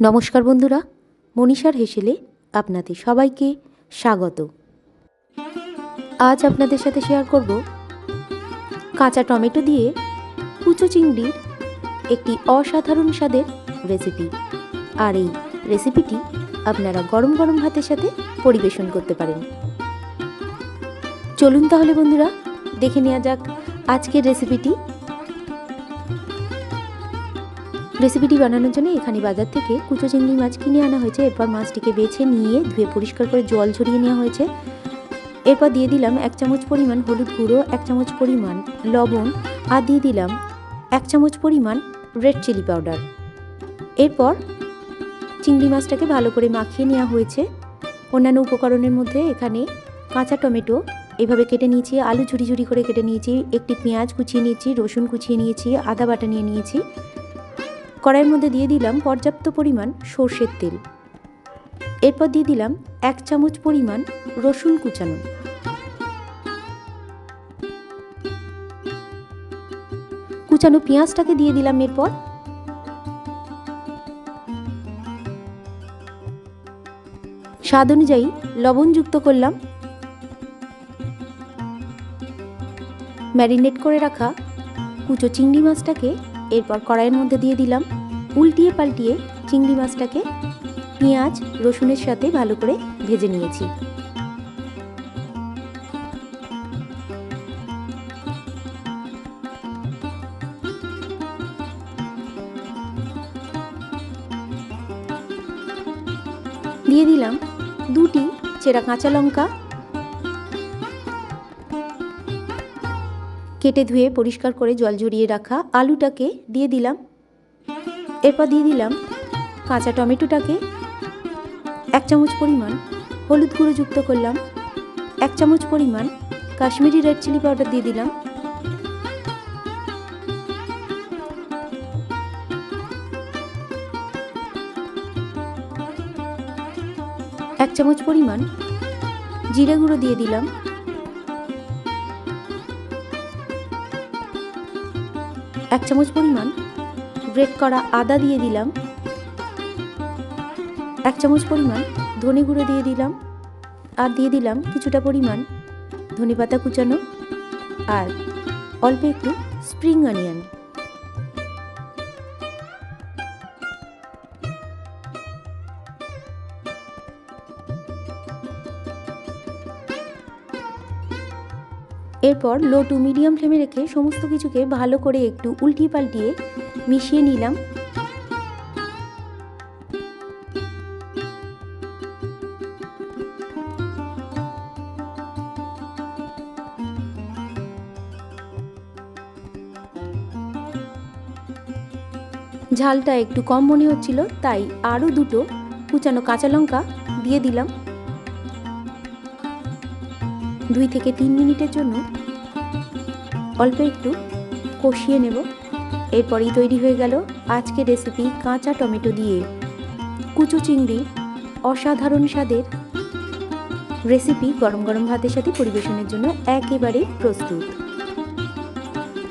নমস্কার বন্ধুরা, মনীষার হেসেলে আপনাদের সবাইকে স্বাগত। আজ আপনাদের সাথে শেয়ার করব কাঁচা টমেটো দিয়ে কুচো চিংড়ির একটি অসাধারণ স্বাদের রেসিপি আর এই রেসিপিটি আপনারা গরম গরম ভাতের সাথে পরিবেশন করতে পারেন। চলুন তাহলে বন্ধুরা, দেখে নেওয়া যাক আজকের রেসিপিটি রেসিপিটি বানানোর জন্য এখানে বাজার থেকে কুচো চিংড়ি মাছ কিনে আনা হয়েছে। এরপর মাছটিকে বেছে নিয়ে ধুয়ে পরিষ্কার করে জল ঝরিয়ে নেওয়া হয়েছে। এরপর দিয়ে দিলাম এক চামচ পরিমাণ হলুদ গুঁড়ো, এক চামচ পরিমাণ লবণ আর দিয়ে দিলাম এক চামচ পরিমাণ রেড চিলি পাউডার। এরপর চিংড়ি মাছটাকে ভালো করে মাখিয়ে নেওয়া হয়েছে। অন্যান্য উপকরণের মধ্যে এখানে কাঁচা টমেটো, এভাবে কেটে নিয়েছি, আলু ঝুরি ঝুরি করে কেটে নিয়েছি, একটি পেঁয়াজ কুচিয়ে নিয়েছি, রসুন কুচিয়ে নিয়েছি, আদা বাটা নিয়ে নিয়েছি। কড়াইয়ের মধ্যে দিয়ে দিলাম পর্যাপ্ত পরিমাণ সর্ষের তেল। এরপর দিয়ে দিলাম এক চামচ পরিমাণ রসুন কুচানো। কুচানো পেঁয়াজটাকে দিয়ে দিলাম এরপর। স্বাদ অনুযায়ী লবণ যুক্ত করলাম। ম্যারিনেট করে রাখা কুচো চিংড়ি মাছটাকে এরপর কড়াইয়ের মধ্যে দিয়ে দিলাম, উল্টিয়ে পাল্টিয়ে চিংড়ি মাছটাকে পেঁয়াজ, রসুনের সাথে ভালো করে ভেজে নিয়েছি। দিয়ে দিলাম দুটি চেরা কাঁচা লঙ্কা কেটে ধুয়ে পরিষ্কার করে জল ঝরিয়ে রাখা আলুটাকে দিয়ে দিলাম। এরপর দিয়ে দিলাম কাঁচা টমেটোটাকে। এক চামচ পরিমাণ হলুদ গুঁড়ো যুক্ত করলাম। এক চামচ পরিমাণ কাশ্মীরি রেড চিলি পাউডার দিয়ে দিলাম। এক চামচ পরিমাণ জিরে গুঁড়ো দিয়ে দিলাম। এক চামচ পরিমাণ, গ্রেট করা আদা দিয়ে দিলাম। এক চামচ পরিমাণ ধনে গুঁড়ো দিয়ে দিলাম। আর দিয়ে দিলাম কিছুটা পরিমাণ ধনে পাতা কুচানো। আর অল্প একটু স্প্রিং অনিয়ন। এরপর লো টু মিডিয়াম ফ্লেমে রেখে সমস্ত কিছুকে ভালো করে একটু উল্টিয়ে পাল্টিয়ে মিশিয়ে নিলাম। ঝালটা একটু কম মনে হচ্ছিল, তাই আরও দুটো কুচানো কাঁচা লঙ্কা দিয়ে দিলাম। দুই থেকে তিন মিনিটের জন্য অল্প একটু কষিয়ে নেব। এরপরই তৈরি হয়ে গেল আজকে রেসিপি কাঁচা টমেটো দিয়ে। কুচু চিংড়ি অসাধারণ স্বাদের রেসিপি গরম গরম ভাতের সাথে পরিবেশনের জন্য একেবারে প্রস্তুত।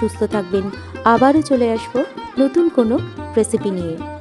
সুস্থ থাকবেন। আবারও চলে আসব নতুন কোনো রেসিপি নিয়ে।